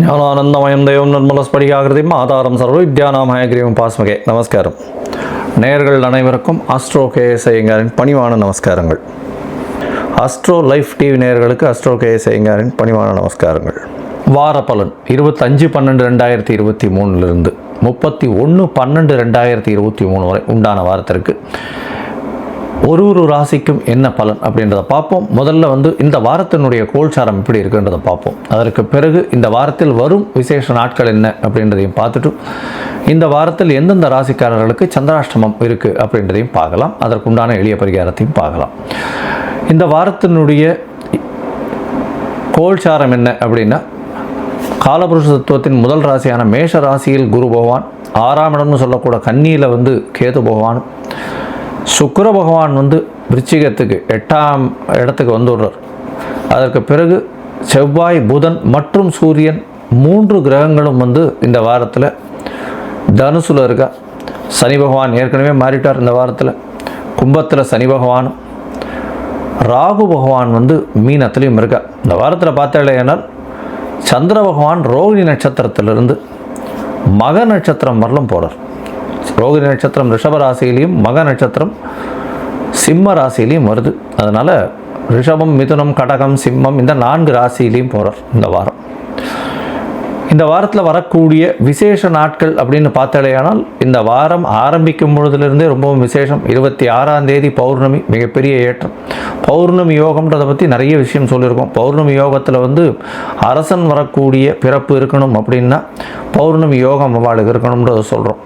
ஞானானந்தமயம் தெய்வம் நிர்மலஸ்படிகாகிருதியும் ஆதாரம் சர்வ வித்யானாமயகிரியும் பாஸ்மகே நமஸ்காரம். நேயர்கள் அனைவருக்கும் அஸ்ட்ரோ கேஎஸ்ஐங்காரின் பணிவான நமஸ்காரங்கள். அஸ்ட்ரோ லைஃப் டிவி நேயர்களுக்கு அஸ்ட்ரோ கேஎஸ்ஐங்காரின் பணிவான நமஸ்காரங்கள். வார பலன் இருபத்தஞ்சு பன்னெண்டு ரெண்டாயிரத்தி இருபத்தி மூணுலேருந்து முப்பத்தி ஒன்று பன்னெண்டு ரெண்டாயிரத்தி இருபத்தி மூணு வரை உண்டான வாரத்திற்கு ஒரு ஒரு ராசிக்கும் என்ன பலன் அப்படின்றத பார்ப்போம். முதல்ல வந்து இந்த வாரத்தினுடைய கோல்சாரம் எப்படி இருக்குன்றதை பார்ப்போம். அதற்கு பிறகு இந்த வாரத்தில் வரும் விசேஷ நாட்கள் என்ன அப்படின்றதையும் பார்த்துட்டு இந்த வாரத்தில் எந்தெந்த ராசிக்காரர்களுக்கு சந்திராஷ்டமம் இருக்குது அப்படின்றதையும் பார்க்கலாம். அதற்குண்டான எளிய பரிகாரத்தையும் பார்க்கலாம். இந்த வாரத்தினுடைய கோல்சாரம் என்ன அப்படின்னா காலபுருஷ தத்துவத்தின் முதல் ராசியான மேஷ ராசியில் குரு பகவான் ஆறாம் இடம்னு சொல்லக்கூட கன்னியில் வந்து கேது பகவான் சுக்கர பகவான் வந்து விருச்சிகத்துக்கு எட்டாம் இடத்துக்கு வந்துடுறார். அதற்கு பிறகு செவ்வாய் புதன் மற்றும் சூரியன் மூன்று கிரகங்களும் வந்து இந்த வாரத்தில் தனுசுல இருக்கா. சனி பகவான் ஏற்கனவே மாறிட்டார் இந்த வாரத்தில். கும்பத்தில் சனி பகவானும் ராகு பகவான் வந்து மீனத்துலேயும் இருக்கா. இந்த வாரத்தில் பார்த்தாலேனால் சந்திர பகவான் ரோகிணி நட்சத்திரத்திலிருந்து மக நட்சத்திரம் வரலும் போகிறார் ரோகிணி நட்சத்திரம் ரிஷப ராசியிலையும் மக நட்சத்திரம் சிம்ம ராசியிலையும் வருது. அதனால் ரிஷபம் மிதுனம் கடகம் சிம்மம் இந்த நான்கு ராசியிலையும் போகிறார் இந்த வாரம். இந்த வாரத்தில் வரக்கூடிய விசேஷ நாட்கள் அப்படின்னு பார்த்தாலேயானால் இந்த வாரம் ஆரம்பிக்கும் பொழுதுலேருந்தே ரொம்பவும் விசேஷம். இருபத்தி ஆறாம் தேதி பௌர்ணமி மிகப்பெரிய ஏற்றம். பௌர்ணமி யோகம்ன்றதை பற்றி நிறைய விஷயம் சொல்லியிருக்கோம். பௌர்ணமி யோகத்தில் வந்து அரசன் வரக்கூடிய பிறப்பு இருக்கணும் அப்படின்னா பௌர்ணமி யோகம் அவளுக்கு இருக்கணும்ன்றதை சொல்கிறோம்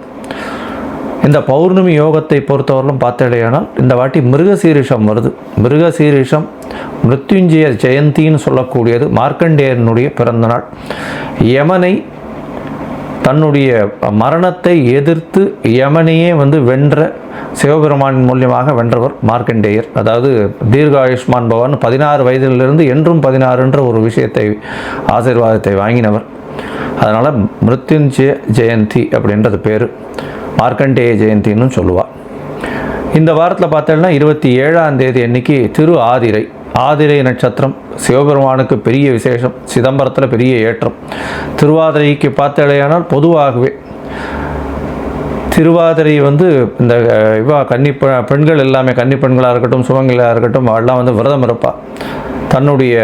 இந்த பௌர்ணமி யோகத்தை பொறுத்தவரையிலும் பார்த்தடையானால் இந்த வாட்டி மிருகசீரிஷம் வருது. மிருகசீரிஷம் மிருத்யுஞ்சய ஜெயந்தின்னு சொல்லக்கூடியது மார்க்கண்டேயனுடைய பிறந்தநாள். யமனை தன்னுடைய மரணத்தை எதிர்த்து யமனையே வந்து வென்ற சிவபெருமானின் மூலியமாக வென்றவர் மார்க்கண்டேயர். அதாவது தீர்காயுஷ்மான் பவன் பதினாறு வயதிலிருந்து என்றும் பதினாறுன்ற ஒரு விஷயத்தை ஆசீர்வாதத்தை வாங்கினவர். அதனால் மிருத்யுஞ்சய ஜெயந்தி அப்படின்றது பேர். மார்க்கண்டேய ஜெயந்தின்னு சொல்லுவாள் இந்த வாரத்தில் பார்த்தோம்னா இருபத்தி ஏழாம் தேதி அன்னைக்கு திரு ஆதிரை ஆதிரை நட்சத்திரம் சிவபெருமானுக்கு பெரிய விசேஷம் சிதம்பரத்தில் பெரிய ஏற்றம். திருவாதிரைக்கு பார்த்தலையானால் பொதுவாகவே திருவாதிரை வந்து இந்த இவா கன்னி பெண்கள் எல்லாமே கன்னி பெண்களாக இருக்கட்டும் சுமங்களாக இருக்கட்டும் எல்லாம் வந்து விரதம் இருப்பாள் தன்னுடைய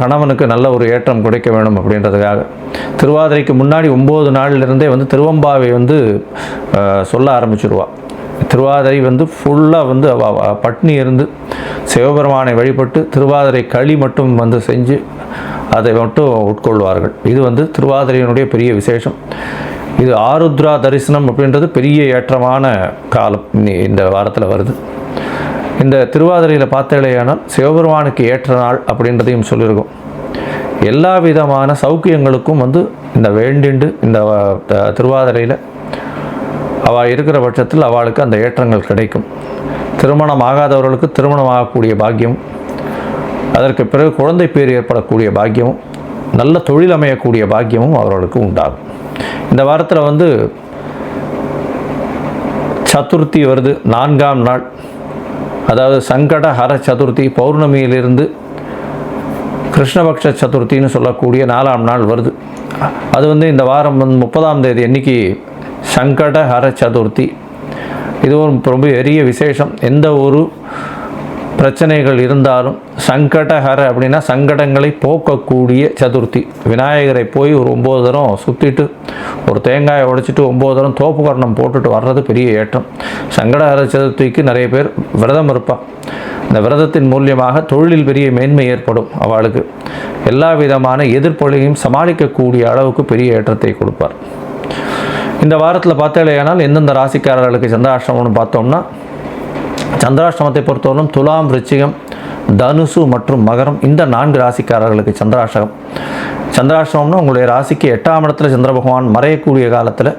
கணவனுக்கு நல்ல ஒரு ஏற்றம் கிடைக்க வேணும் அப்படின்றதுக்காக. திருவாதிரைக்கு முன்னாடி ஒம்பது நாள்லேருந்தே வந்து திருவம்பாவை வந்து சொல்ல ஆரம்பிச்சிருவா. திருவாதிரை வந்து ஃபுல்லாக வந்து பட்னி இருந்து சிவபெருமானை வழிபட்டு திருவாதிரை களி மட்டும் வந்து செஞ்சு அதை மட்டும் உட்கொள்வார்கள். இது வந்து திருவாதிரையினுடைய பெரிய விசேஷம். இது ஆருத்ரா தரிசனம் அப்படின்றது பெரிய ஏற்றமான காலம். இந்த வாரத்தில் வருது. இந்த திருவாதிரையில் பார்த்தாலேயானால் சிவபெருமானுக்கு ஏற்ற நாள் அப்படின்றதையும் சொல்லியிருக்கோம். எல்லா விதமான சௌக்கியங்களுக்கும் வந்து இந்த வேண்டிண்டு இந்த திருவாதிரையில் அவள் இருக்கிற பட்சத்தில் அவளுக்கு அந்த ஏற்றங்கள் கிடைக்கும். திருமணம் ஆகாதவர்களுக்கு திருமணம் ஆகக்கூடிய பாக்கியம் அதற்கு பிறகு குழந்தை பேர் ஏற்படக்கூடிய பாக்கியமும் நல்ல தொழில் அமையக்கூடிய பாக்கியமும் அவர்களுக்கு உண்டாகும். இந்த வாரத்தில் வந்து சதுர்த்தி வருது நான்காம் நாள். அதாவது சங்கட ஹர சதுர்த்தி பௌர்ணமியிலிருந்து கிருஷ்ணபக்ஷ சதுர்த்தின்னு சொல்லக்கூடிய நாலாம் நாள் வருது. அது வந்து இந்த வாரம் வந்து முப்பதாம் தேதி அன்னைக்கு சங்கட ஹர சதுர்த்தி. இதுவும் ரொம்ப பெரிய விசேஷம். எந்த ஒரு பிரச்சனைகள் இருந்தாலும் சங்கடஹர அப்படின்னா சங்கடங்களை போக்கக்கூடிய சதுர்த்தி. விநாயகரை போய் ஒரு ஒம்பது தரம் சுற்றிட்டு ஒரு தேங்காயை உடைச்சிட்டு ஒம்பது தரம் தோப்பு கரணம் போட்டுட்டு வர்றது பெரிய ஏற்றம். சங்கடஹர சதுர்த்திக்கு நிறைய பேர் விரதம் இருப்பாள் இந்த விரதத்தின் மூலியமாக தொழிலில் பெரிய மேன்மை ஏற்படும் அவளுக்கு. எல்லா விதமான எதிர்ப்பொழியும் சமாளிக்கக்கூடிய அளவுக்கு பெரிய ஏற்றத்தை கொடுப்பார். இந்த வாரத்தில் பார்த்தாலேயானால் எந்தெந்த ராசிக்காரர்களுக்கு சந்திராஷ்டமம்னு பார்த்தோம்னா சந்திராஷ்டமத்தை பொறுத்தவரைக்கும் துலாம் ரிச்சிகம் தனுசு மற்றும் மகரம் இந்த நான்கு ராசிக்காரர்களுக்கு சந்திராஷ்டகம். சந்திராஷ்டமம்னா உங்களுடைய ராசிக்கு எட்டாம் இடத்துல சந்திர பகவான் மறையக்கூடிய காலத்தில்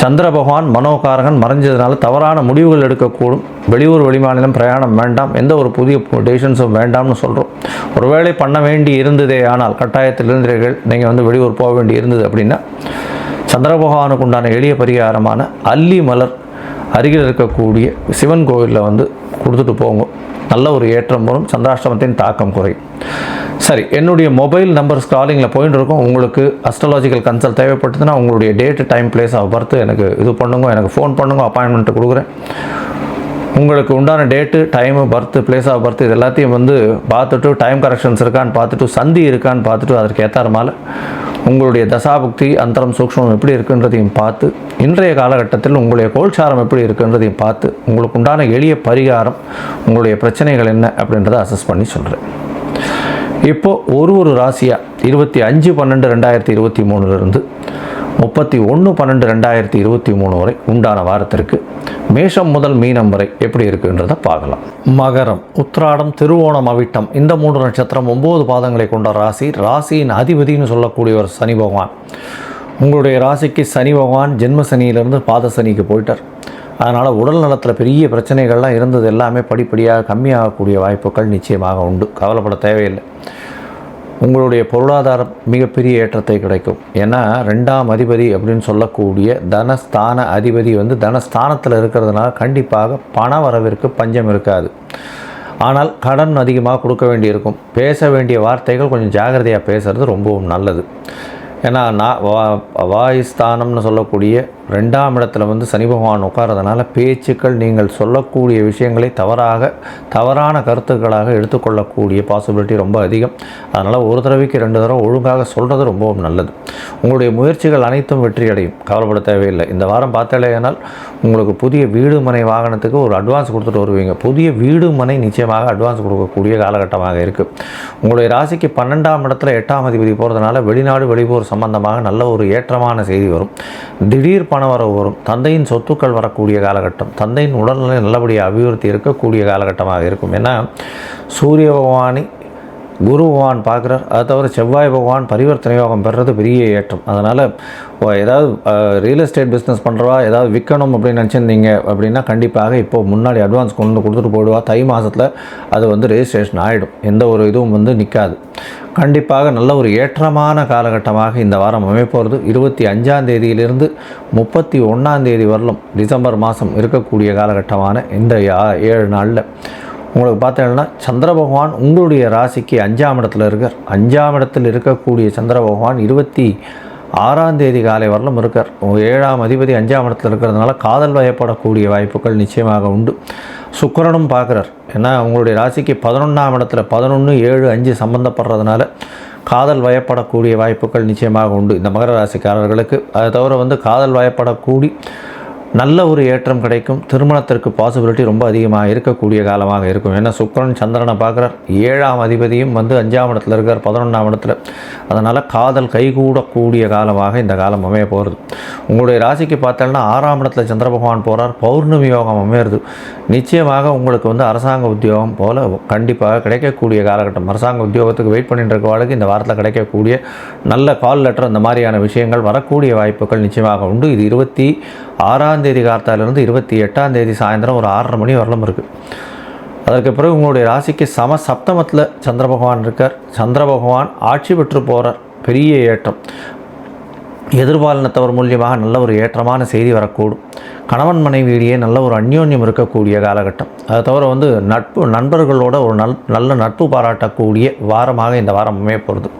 சந்திர பகவான் மனோகாரகன் மறைஞ்சதுனால தவறான முடிவுகள் எடுக்கக்கூடும். வெளியூர் வெளிமாநிலம் பிரயாணம் வேண்டாம். எந்த ஒரு புதிய டெசிஷன்ஸும் வேண்டாம்னு சொல்கிறோம் ஒருவேளை பண்ண வேண்டி இருந்ததே ஆனால் கட்டாயத்தில் இருந்தீர்கள். நீங்கள் வந்து வெளியூர் போக வேண்டி இருந்தது அப்படின்னா சந்திர பகவானுக்கு உண்டான எளிய பரிகாரமான அல்லி மலர் அருகில் இருக்கக்கூடிய சிவன் கோவிலில் வந்து கொடுத்துட்டு போங்க. நல்ல ஒரு ஏற்றம் வரும். சந்திராஷ்டமத்தின் தாக்கம் குறையும். சரி என்னுடைய மொபைல் நம்பர் ஸ்காலிங்கில் போயிட்டு இருக்கும். உங்களுக்கு அஸ்ட்ராலாஜிக்கல் கன்சல்ட் தேவைப்பட்டதுன்னா உங்களுடைய date time place of birth எனக்கு இது பண்ணுங்க. எனக்கு ஃபோன் பண்ணுங்க. அப்பாயின்மெண்ட் கொடுக்குறேன். உங்களுக்கு உண்டான date time birth place of birth இது எல்லாத்தையும் வந்து பார்த்துட்டு டைம் கரெக்ஷன்ஸ் இருக்கான்னு பார்த்துட்டு சந்தி இருக்கான்னு பார்த்துட்டு அதற்கு மேலே. உங்களுடைய தசாபுக்தி அந்தரம் சூக்ஷ்மம் எப்படி இருக்குன்றதையும் பார்த்து இன்றைய காலகட்டத்தில் உங்களுடைய கோல்சாரம் எப்படி இருக்குன்றதையும் பார்த்து உங்களுக்கு உண்டான எளிய பரிகாரம் உங்களுடைய பிரச்சனைகள் என்ன அப்படின்றத அசஸ் பண்ணி சொல்கிறேன் இப்போது ஒரு ஒரு ராசியாக இருபத்தி அஞ்சு பன்னெண்டு ரெண்டாயிரத்தி இருபத்தி மூணுலேருந்து முப்பத்தி ஒன்று பன்னெண்டு ரெண்டாயிரத்தி இருபத்தி மூணு வரை உண்டான வாரத்திற்கு மேஷம் முதல் மீனம் வரை எப்படி இருக்குன்றதை பார்க்கலாம். மகரம் உத்ராடம் திருவோணம் அவிட்டம் இந்த மூன்று நட்சத்திரம் ஒம்பது பாதங்களை கொண்ட ராசி ராசியின் அதிபதினு சொல்லக்கூடியவர் சனி பகவான். உங்களுடைய ராசிக்கு சனி பகவான் ஜென்ம சனியிலிருந்து பாத சனிக்கு போயிட்டார். அதனால் உடல் நலத்தில் பெரிய பிரச்சனைகள்லாம் இருந்தது எல்லாமே படிப்படியாக கம்மியாகக்கூடிய வாய்ப்புகள் நிச்சயமாக உண்டு. கவலைப்பட தேவையில்லை. உங்களுடைய பொருளாதாரம் மிகப்பெரிய ஏற்றத்தை கிடைக்கும். ஏன்னா ரெண்டாம் அதிபதி அப்படின்னு சொல்லக்கூடிய தனஸ்தான அதிபதி வந்து தனஸ்தானத்தில் இருக்கிறதுனால கண்டிப்பாக பண வரவிற்கு பஞ்சம் இருக்காது. ஆனால் கடன் அதிகமாக கொடுக்க வேண்டியிருக்கும். பேச வேண்டிய வார்த்தைகள் கொஞ்சம் ஜாகிரதையாக பேசுகிறது ரொம்பவும் நல்லது. ஏன்னா நான் வா வாயுஸ்தானம்னு சொல்லக்கூடிய ரெண்டாம் இடத்துல வந்து சனி பகவான் உட்காரதுனால பேச்சுக்கள் நீங்கள் சொல்லக்கூடிய விஷயங்களை தவறாக தவறான கருத்துக்களாக எடுத்துக்கொள்ளக்கூடிய பாசிபிலிட்டி ரொம்ப அதிகம். அதனால் ஒரு தடவைக்கு ரெண்டு தடவை ஒழுங்காக சொல்கிறது ரொம்பவும் நல்லது. உங்களுடைய முயற்சிகள் அனைத்தும் வெற்றி அடையும் கவலைப்பட தேவையில்லை. இந்த வாரம் பார்த்தாலேனால் உங்களுக்கு புதிய வீடு மனை வாகனத்துக்கு ஒரு அட்வான்ஸ் கொடுத்துட்டு வருவீங்க. புதிய வீடு மனை நிச்சயமாக அட்வான்ஸ் கொடுக்கக்கூடிய காலகட்டமாக இருக்குது உங்களுடைய ராசிக்கு பன்னெண்டாம் இடத்துல எட்டாம் அதிபதி போகிறதுனால வெளிநாடு வெளியூர் சம்பந்தமாக நல்ல ஒரு ஏற்றமான செய்தி வரும். திடீர் பணவரவு வரும். தந்தையின் சொத்துக்கள் வரக்கூடிய காலகட்டம். தந்தையின் உடல்நிலை நல்லபடியாக அபிவிருத்தி இருக்கக்கூடிய காலகட்டமாக இருக்கும். ஏன்னா சூரிய பகவானி குரு பகவான் பார்க்குறார். அதை தவிர செவ்வாய் பகவான் பரிவர்த்தனை யோகம் பெறுறது பெரிய ஏற்றம். அதனால் ஏதாவது ரியல் எஸ்டேட் பிஸ்னஸ் பண்ணுறவா ஏதாவது விற்கணும் அப்படின்னு நினச்சிருந்தீங்க அப்படின்னா கண்டிப்பாக இப்போது முன்னாடி அட்வான்ஸ் கொண்டு வந்து கொடுத்துட்டு போயிடுவா. தை மாதத்தில் அது வந்து ரெஜிஸ்ட்ரேஷன் ஆகிடும் எந்த ஒரு இதுவும் வந்து நிற்காது கண்டிப்பாக நல்ல ஒரு ஏற்றமான காலகட்டமாக இந்த வாரம் அமைப்போகிறது இருபத்தி அஞ்சாம் தேதியிலிருந்து முப்பத்தி ஒன்றாம் தேதி வரலும் டிசம்பர் மாதம் இருக்கக்கூடிய காலகட்டமான இந்த ஏழு நாளில். உங்களுக்கு பார்த்தீங்கன்னா சந்திர பகவான் உங்களுடைய ராசிக்கு அஞ்சாம் இடத்துல இருக்கார். அஞ்சாம் இடத்தில் இருக்கக்கூடிய சந்திர பகவான் இருபத்தி ஆறாம் தேதி காலை வரலும் இருக்கார். ஏழாம் அதிபதி அஞ்சாம் இடத்துல இருக்கிறதுனால காதல் வயப்படக்கூடிய வாய்ப்புகள் நிச்சயமாக உண்டு. சுக்கரனும் பார்க்குறார். ஏன்னா உங்களுடைய ராசிக்கு பதினொன்றாம் இடத்துல பதினொன்று ஏழு அஞ்சு சம்மந்தப்படுறதுனால காதல் வயப்படக்கூடிய வாய்ப்புகள் நிச்சயமாக உண்டு இந்த மகர ராசிக்காரர்களுக்கு. அதை தவிர வந்து காதல் வயப்படக்கூடி நல்ல ஒரு ஏற்றம் கிடைக்கும். திருமணத்திற்கு பாசிபிலிட்டி ரொம்ப அதிகமாக இருக்கக்கூடிய காலமாக இருக்கும். ஏன்னா சுக்கரன் சந்திரனை பார்க்குறார். ஏழாம் அதிபதியும் வந்து அஞ்சாம் இடத்துல இருக்கார் பதினொன்றாம் இடத்துல. அதனால் காதல் கைகூடக்கூடிய காலமாக இந்த காலம் அமைய போகிறது உங்களுடைய ராசிக்கு பார்த்தோம்னா ஆறாம் இடத்துல சந்திர பகவான் போகிறார் பௌர்ணமி யோகம் அமையிறது. நிச்சயமாக உங்களுக்கு வந்து அரசாங்க உத்தியோகம் போல் கண்டிப்பாக கிடைக்கக்கூடிய காலகட்டம். அரசாங்க உத்தியோகத்துக்கு வெயிட் பண்ணிட்டு இருக்கவாளுக்கு இந்த வாரத்தில் கிடைக்கக்கூடிய நல்ல கால் லெட்டர் அந்த மாதிரியான விஷயங்கள் வரக்கூடிய வாய்ப்புகள் நிச்சயமாக உண்டு. இது இருபத்தி ஆறாம் தேதி கார்த்தாலேருந்து இருபத்தி எட்டாம் தேதி சாயந்தரம் ஒரு ஆறரை மணி வரலும் இருக்குது அதற்கு பிறகு உங்களுடைய ராசிக்கு சம சப்தமத்தில் சந்திர பகவான் இருக்கார். சந்திர பகவான் ஆட்சி பெற்று போகிறார் பெரிய ஏற்றம். எதிர்பாலினத்தவர் மூலியமாக நல்ல ஒரு ஏற்றமான செய்தி வரக்கூடும். கணவன் மனைவியிலேயே நல்ல ஒரு அந்யோன்யம் இருக்கக்கூடிய காலகட்டம். அதை தவிர வந்து நட்பு நண்பர்களோட ஒரு நல் நல்ல நட்பு பாராட்டக்கூடிய வாரமாக இந்த வாரம் அமைய போகிறது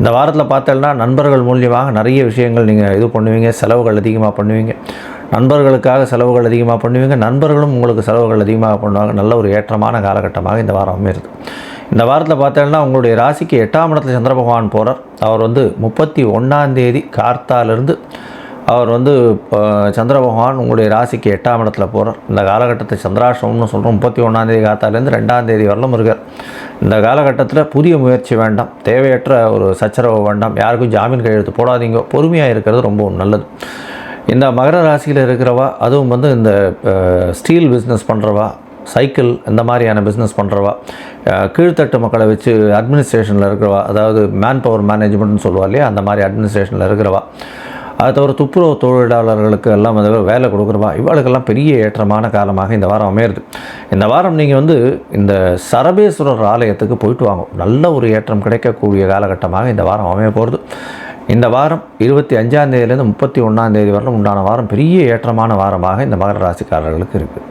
இந்த வாரத்தில் பார்த்தோம்னா நண்பர்கள் மூலியமாக நிறைய விஷயங்கள் நீங்கள் இது பண்ணுவீங்க செலவுகள் அதிகமாக பண்ணுவீங்க. நண்பர்களுக்காக செலவுகள் அதிகமாக பண்ணுவீங்க. நண்பர்களும் உங்களுக்கு செலவுகள் அதிகமாக பண்ணுவாங்க. நல்ல ஒரு ஏற்றமான காலகட்டமாக இந்த வாரம் அமையிறது. இந்த வாரத்தில் பார்த்தீங்கன்னா உங்களுடைய ராசிக்கு எட்டாம் இடத்துல சந்திர பகவான் போகிறார் அவர் வந்து முப்பத்தி ஒன்றாந்தேதி கார்த்தாலிருந்து அவர் வந்து சந்திர பகவான் உங்களுடைய ராசிக்கு எட்டாம் இடத்துல போகிறார் இந்த காலகட்டத்தை சந்திராஷ்டமம்னு சொல்கிறோம் முப்பத்தி ஒன்றாந்தேதி காத்தாலேருந்து ரெண்டாம் தேதி வரலும் இருக்கார். இந்த காலகட்டத்தில் புதிய முயற்சி வேண்டாம். தேவையற்ற ஒரு சச்சரவு வேண்டாம். யாருக்கும் ஜாமீன் கையெழுத்து போடாதீங்க. பொறுமையாக இருக்கிறது ரொம்ப நல்லது. இந்த மகர ராசியில் இருக்கிறவா அதுவும் வந்து இந்த ஸ்டீல் பிஸ்னஸ் பண்ணுறவா சைக்கிள் இந்த மாதிரியான பிஸ்னஸ் பண்ணுறவா கீழ்த்தட்டு மக்களை வச்சு அட்மினிஸ்ட்ரேஷனில் இருக்கிறவா அதாவது மேன் பவர் மேனேஜ்மெண்ட்னு சொல்லுவா இல்லையா அந்த மாதிரி அட்மினிஸ்ட்ரேஷனில் இருக்கிறவா அதை தவிர துப்புரவு தொழிலாளர்களுக்கு எல்லாம் வந்து வேலை கொடுக்குறவா இவளுக்கெல்லாம் பெரிய ஏற்றமான காலமாக இந்த வாரம் அமையிறது. இந்த வாரம் நீங்கள் வந்து இந்த சரபேஸ்வரர் ஆலயத்துக்கு போயிட்டு வாங்க. நல்ல ஒரு ஏற்றம் கிடைக்கக்கூடிய காலகட்டமாக இந்த வாரம் அமைய போகிறது இந்த வாரம் இருபத்தி அஞ்சாம் தேதியிலேருந்து முப்பத்தி ஒன்றாம் தேதி வரலும் உண்டான வாரம் பெரிய ஏற்றமான வாரமாக இந்த மகர ராசிக்காரர்களுக்கு இருக்குது